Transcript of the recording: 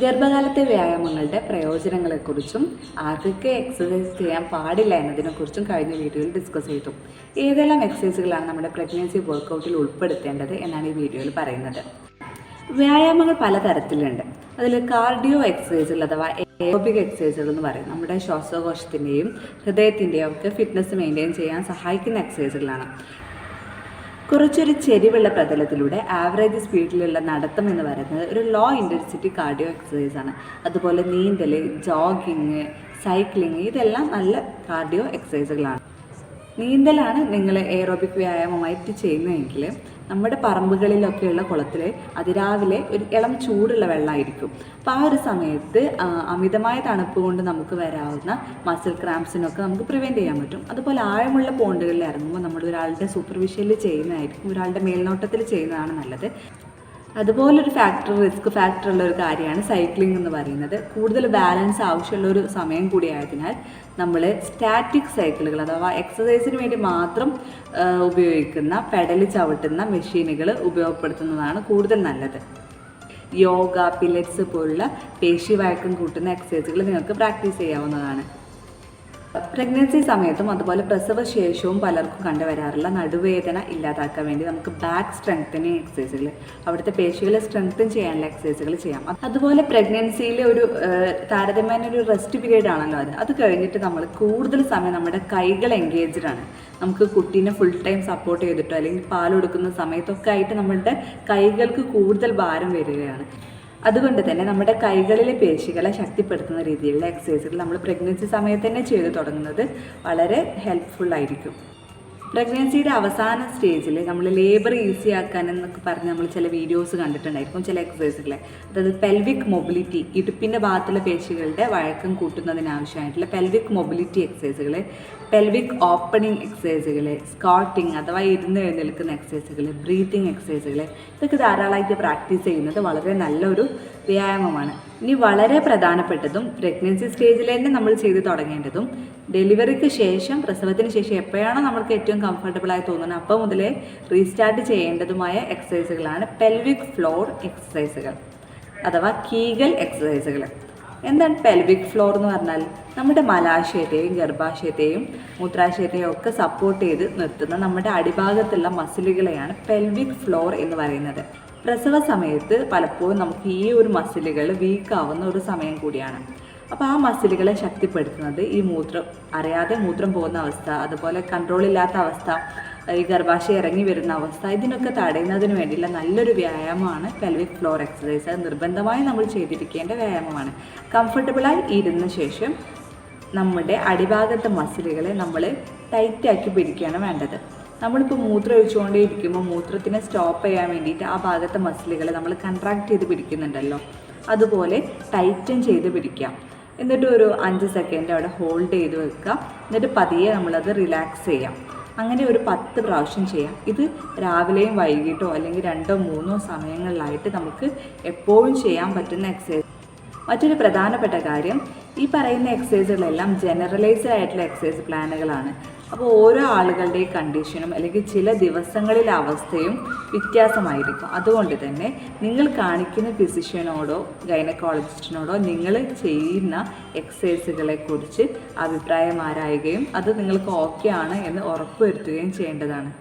ഗർഭകാലത്തെ വ്യായാമങ്ങളുടെ പ്രയോജനങ്ങളെക്കുറിച്ചും ആർക്കൊക്കെ എക്സസൈസ് ചെയ്യാൻ പാടില്ല എന്നതിനെക്കുറിച്ചും കഴിഞ്ഞ വീഡിയോയിൽ ഡിസ്കസ് ചെയ്തു. ഏതെല്ലാം എക്സസൈസുകളാണ് നമ്മുടെ പ്രഗ്നൻസി വർക്കൗട്ടിൽ ഉൾപ്പെടുത്തേണ്ടത് എന്നാണ് ഈ വീഡിയോയിൽ പറയുന്നത്. വ്യായാമങ്ങൾ പലതരത്തിലുണ്ട്. അതിൽ കാർഡിയോ എക്സസൈസുകൾ അഥവാ എറോബിക് എക്സസൈസുകൾ എന്ന് പറയും. നമ്മുടെ ശ്വാസകോശത്തിന്റെയും ഹൃദയത്തിന്റെയും ഒക്കെ ഫിറ്റ്നസ് മെയിന്റെയിൻ ചെയ്യാൻ സഹായിക്കുന്ന എക്സസൈസുകളാണ് കുറച്ചൊരു ചെരിവുള്ള പ്രതലത്തിലൂടെ ആവറേജ് സ്പീഡിലുള്ള നടത്തം എന്ന് പറയുന്നത് ഒരു ലോ ഇന്റൻസിറ്റി കാർഡിയോ എക്സസൈസ് ആണ്. അതുപോലെ നീന്തൽ ജോഗിങ് സൈക്ലിങ് ഇതെല്ലാം നല്ല കാർഡിയോ എക്സസൈസുകളാണ് നീന്തലാണ് നിങ്ങൾ എയറോബിക് വ്യായാമമായിട്ട് ചെയ്യുന്നതെങ്കിൽ നമ്മുടെ പറമ്പുകളിലൊക്കെയുള്ള കുളത്തിൽ അതിരാവിലെ ഒരു ഇളം ചൂടുള്ള വെള്ളമായിരിക്കും അപ്പോൾ ആ ഒരു സമയത്ത് അമിതമായ തണുപ്പ് കൊണ്ട് നമുക്ക് വരാവുന്ന മസിൽ ക്രാംസിനൊക്കെ നമുക്ക് പ്രിവെന്റ് ചെയ്യാൻ പറ്റും. അതുപോലെ ആഴമുള്ള പോണ്ടുകളിൽ ഇറങ്ങുമ്പോൾ നമ്മൾ ഒരാളുടെ സൂപ്പർവിഷനിൽ ചെയ്യുന്നതായിരിക്കും ഒരാളുടെ മേൽനോട്ടത്തിൽ ചെയ്യുന്നതാണ് നല്ലത്. അതുപോലെ ഒരു ഫാക്ടർ റിസ്ക് ഫാക്ടർ ഉള്ള ഒരു കാര്യമാണ് സൈക്ലിംഗ് എന്ന് പറയുന്നത്. കൂടുതൽ ബാലൻസ് ആവശ്യമുള്ള ഒരു സമയം കൂടിയായതിനാൽ നമ്മൾ സ്റ്റാറ്റിക് സൈക്കിളുകൾ അഥവാ എക്സസൈസിന് വേണ്ടി മാത്രം ഉപയോഗിക്കുന്ന പെഡൽ ചവിട്ടുന്ന മെഷീനുകൾ ഉപയോഗപ്പെടുത്തുന്നതാണ് കൂടുതൽ നല്ലത്. യോഗ പിലറ്റ്സ് പോലുള്ള പേശി വഴക്കം കൂട്ടുന്ന എക്സസൈസുകൾ നിങ്ങൾക്ക് പ്രാക്ടീസ് ചെയ്യാവുന്നതാണ്. പ്രഗ്നൻസി സമയത്തും അതുപോലെ പ്രസവ ശേഷവും പലർക്കും കണ്ടുവരാറുള്ള നടുവേദന ഇല്ലാതാക്കാൻ വേണ്ടി നമുക്ക് ബാക്ക് സ്ട്രെങ്തനിങ് എക്സസൈസുകൾ അവിടുത്തെ പേശികളെ സ്ട്രെങ്തൻ ചെയ്യാനുള്ള എക്സസൈസുകൾ ചെയ്യാം. അതുപോലെ പ്രഗ്നൻസിയിലെ ഒരു താരതമ്യേന ഒരു റെസ്റ്റ് പീരീഡ് ആണല്ലോ അത്. അത് കഴിഞ്ഞിട്ട് നമ്മൾ കൂടുതൽ സമയം നമ്മുടെ കൈകൾ എൻഗേജ്ഡ് ആണ്. നമുക്ക് കുട്ടീനെ ഫുൾ ടൈം സപ്പോർട്ട് ചെയ്തിട്ടോ അല്ലെങ്കിൽ പാൽ കൊടുക്കുന്ന സമയത്തൊക്കെ ആയിട്ട് നമ്മളുടെ കൈകൾക്ക് കൂടുതൽ ഭാരം വരികയാണ്. അതുകൊണ്ട് തന്നെ നമ്മുടെ കൈകളിലെ പേശികളെ ശക്തിപ്പെടുത്തുന്ന രീതിയിലുള്ള എക്സസൈസുകൾ നമ്മൾ പ്രഗ്നൻസി സമയത്ത് തന്നെ ചെയ്തു തുടങ്ങുന്നത് വളരെ ഹെൽപ്ഫുൾ ആയിരിക്കും. പ്രഗ്നൻസിയുടെ അവസാന സ്റ്റേജിൽ നമ്മൾ ലേബർ ഈസി ആക്കാൻ എന്നൊക്കെ പറഞ്ഞ് നമ്മൾ ചില വീഡിയോസ് കണ്ടിട്ടുണ്ടായിരിക്കും ചില എക്സസൈസുകളെ അതായത് പെൽവിക് മൊബിലിറ്റി ഇടുപ്പിന്റെ ഭാഗത്തുള്ള പേശികളുടെ വഴക്കം കൂട്ടുന്നതിനാവശ്യമായിട്ടുള്ള പെൽവിക് മൊബിലിറ്റി എക്സസൈസുകൾ പെൽവിക് ഓപ്പണിംഗ് എക്സസൈസുകൾ സ്കോട്ടിംഗ് അഥവാ ഇരുന്ന് എഴുന്നേൽക്കുന്ന എക്സസൈസുകൾ ബ്രീത്തിങ് എക്സസൈസുകൾ ഇതൊക്കെ ധാരാളമായിട്ട് പ്രാക്ടീസ് ചെയ്യുന്നത് വളരെ നല്ലൊരു വ്യായാമമാണ്. ഇനി വളരെ പ്രധാനപ്പെട്ടതും പ്രഗ്നൻസി സ്റ്റേജിൽ തന്നെ നമ്മൾ ചെയ്ത് തുടങ്ങേണ്ടതും ഡെലിവറിക്ക് ശേഷം പ്രസവത്തിന് ശേഷം എപ്പോഴാണോ നമ്മൾക്ക് ഏറ്റവും കംഫർട്ടബിളായി തോന്നുന്നത് അപ്പോൾ മുതലേ റീസ്റ്റാർട്ട് ചെയ്യേണ്ടതുമായ എക്സസൈസുകളാണ് പെൽവിക് ഫ്ലോർ എക്സസൈസുകൾ അഥവാ കീഗൽ എക്സസൈസുകൾ എന്താണ് പെൽവിക് ഫ്ലോർ എന്ന് പറഞ്ഞാൽ? നമ്മുടെ മലാശയത്തെയും ഗർഭാശയത്തെയും മൂത്രാശയത്തെയും ഒക്കെ സപ്പോർട്ട് ചെയ്ത് നിർത്തുന്ന നമ്മുടെ അടിഭാഗത്തുള്ള മസിലുകളെയാണ് പെൽവിക് ഫ്ലോർ എന്ന് പറയുന്നത്. പ്രസവ സമയത്ത് പലപ്പോഴും നമുക്ക് ഈ ഒരു മസിലുകൾ വീക്കാവുന്ന ഒരു സമയം കൂടിയാണ്. അപ്പോൾ ആ മസിലുകളെ ശക്തിപ്പെടുത്തുന്നത് ഈ മൂത്രം അറിയാതെ മൂത്രം പോകുന്ന അവസ്ഥ അതുപോലെ കൺട്രോൾ ഇല്ലാത്ത അവസ്ഥ ഈ ഗർഭാശയം ഇറങ്ങി വരുന്ന അവസ്ഥ ഇതിനൊക്കെ തടയുന്നതിന് വേണ്ടിയുള്ള നല്ലൊരു വ്യായാമമാണ് പെൽവിക് ഫ്ലോർ എക്സസൈസ് അത് നിർബന്ധമായി നമ്മൾ ചെയ്തിരിക്കേണ്ട വ്യായാമമാണ്. കംഫർട്ടബിളായി ഇരുന്ന ശേഷം നമ്മുടെ അടിഭാഗത്തെ മസിലുകളെ നമ്മൾ ടൈറ്റാക്കി പിടിക്കുകയാണ് വേണ്ടത്. നമ്മളിപ്പോൾ മൂത്രം ഒഴിച്ചുകൊണ്ടേ ഇരിക്കുമ്പോൾ മൂത്രത്തിനെ സ്റ്റോപ്പ് ചെയ്യാൻ വേണ്ടിയിട്ട് ആ ഭാഗത്തെ മസിലുകളെ നമ്മൾ കൺട്രാക്ട് ചെയ്ത് പിടിക്കുന്നുണ്ടല്ലോ. അതുപോലെ ടൈറ്റൻ ചെയ്ത് പിടിക്കാം എന്നിട്ട് ഒരു അഞ്ച് സെക്കൻഡ് അവിടെ ഹോൾഡ് ചെയ്ത് വെക്കുക. എന്നിട്ട് പതിയെ നമ്മളത് റിലാക്സ് ചെയ്യാം. അങ്ങനെ ഒരു പത്ത് പ്രാവശ്യം ചെയ്യാം. ഇത് രാവിലെയും വൈകിട്ടോ അല്ലെങ്കിൽ രണ്ടോ മൂന്നോ സമയങ്ങളിലായിട്ട് നമുക്ക് എപ്പോഴും ചെയ്യാൻ പറ്റുന്ന എക്സസൈസ് മറ്റൊരു പ്രധാനപ്പെട്ട കാര്യം ഈ പറയുന്ന എക്സസൈസുകളെല്ലാം ജനറലൈസ്ഡ് ആയിട്ടുള്ള എക്സസൈസ് പ്ലാനുകളാണ് അപ്പോൾ ഓരോ ആളുകളുടെയും കണ്ടീഷനും അല്ലെങ്കിൽ ചില ദിവസങ്ങളിലെ അവസ്ഥയും വ്യത്യാസമായിരിക്കും. അതുകൊണ്ട് തന്നെ നിങ്ങൾ കാണിക്കുന്ന ഫിസിഷ്യനോടോ ഗൈനക്കോളജിസ്റ്റിനോടോ നിങ്ങൾ ചെയ്യുന്ന എക്സസൈസുകളെക്കുറിച്ച് അഭിപ്രായം ആരായുകയും അത് നിങ്ങൾക്ക് ഓക്കെ ആണ് എന്ന് ഉറപ്പുവരുത്തുകയും ചെയ്യേണ്ടതാണ്.